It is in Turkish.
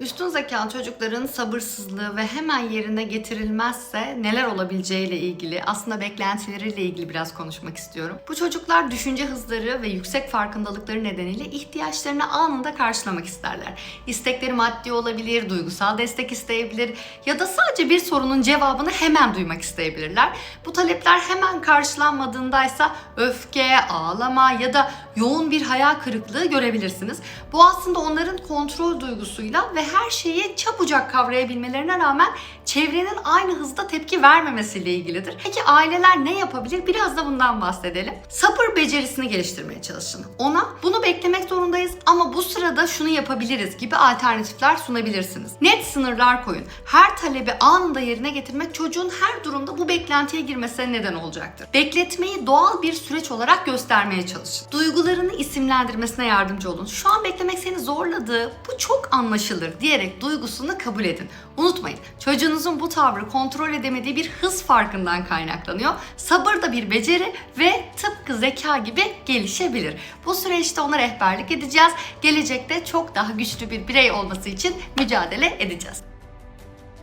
Üstün zekalı çocukların sabırsızlığı ve hemen yerine getirilmezse neler olabileceğiyle ilgili, aslında beklentileriyle ilgili biraz konuşmak istiyorum. Bu çocuklar düşünce hızları ve yüksek farkındalıkları nedeniyle ihtiyaçlarını anında karşılamak isterler. İstekleri maddi olabilir, duygusal destek isteyebilir ya da sadece bir sorunun cevabını hemen duymak isteyebilirler. Bu talepler hemen karşılanmadığındaysa öfke, ağlama ya da yoğun bir hayal kırıklığı görebilirsiniz. Bu aslında onların kontrol duygusuyla ve her şeyi çabucak kavrayabilmelerine rağmen çevrenin aynı hızda tepki vermemesiyle ilgilidir. Peki aileler ne yapabilir? Biraz da bundan bahsedelim. Sabır becerisini geliştirmeye çalışın. Ona bunu beklemek zorundayız ama bu sırada şunu yapabiliriz gibi alternatifler sunabilirsiniz. Net sınırlar koyun. Her talebi anında yerine getirmek çocuğun her durumda bu beklentiye girmesine neden olacaktır. Bekletmeyi doğal bir süreç olarak göstermeye çalışın. Duygularını isimlendirmesine yardımcı olun. Şu an beklemek seni zorladı, bu çok anlaşılır diyerek duygusunu kabul edin. Unutmayın, çocuğunuzun bu tavrı kontrol edemediği bir hız farkından kaynaklanıyor. Sabır da bir beceri ve tıpkı zeka gibi gelişebilir. Bu süreçte ona rehberlik edeceğiz. Gelecekte çok daha güçlü bir birey olması için mücadele edeceğiz.